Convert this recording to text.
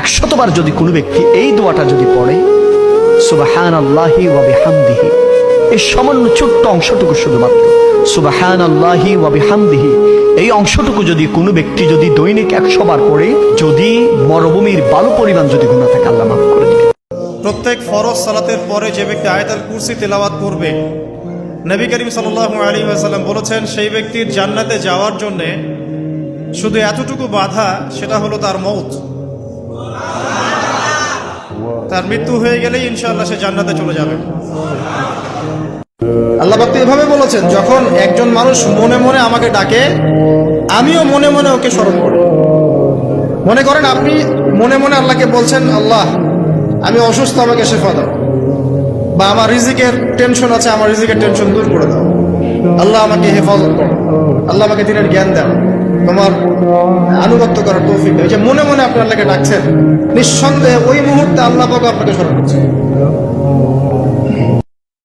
একশতবার যদি কোনো ব্যক্তি এই দোয়াটা যদি পড়ে সুবাহান আল্লাহি ওয়াবিহামদিহি এই সামান্য ছোট্ট অংশটুকু শুধুমাত্র সুবাহান আল্লাহি ওয়াবিহামদিহি এই অংশটুকু যদি কোনো ব্যক্তি যদি দৈনিক একশো বার পড়ে, যদি মরুভূমির বালু পরিমাণ যদি গুণা থাকে, আল্লাহ মাফ করে দিবে প্রত্যেক ফরজ সালাতের পরে যে ব্যক্তি আয়াতাল কুরসি তেলাওয়াত করবে, নবী করিম সাল্লাল্লাহু আলাইহি ওয়াসাল্লাম বলেছেন, সেই ব্যক্তির জান্নাতে যাওয়ার জন্যে শুধু এতটুকু বাধা, সেটা হলো তার মৌত তার মৃত্যু হয়ে গেলেই ইনশাআল্লাহ সে জান্নাতে চলে যাবে। আল্লাহ তো এভাবে বলেছেন, যখন একজন মানুষ মনে মনে আমাকে ডাকে, আমিও মনে মনে ওকে স্মরণ করি। মনে করেন আপনি মনে মনে আল্লাহকে বলছেন, আল্লাহ, আমি অসুস্থ, আমাকে শেফা দাও। বা আমার রিজিকের টেনশন আছে, আমার রিজিকের টেনশন দূর করে দাও। আল্লাহ আমাকে হেফাজত করো। আল্লাহ আমাকে দিনের জ্ঞান দাও তোমার আনুগত্য করার তৌফিক দাও। যে মনে মনে আপনি আল্লাহকে ডাকছেন, নিঃসন্দেহে ওই মুহূর্তে আল্লাহ পাক আপনাকে স্মরণ করছে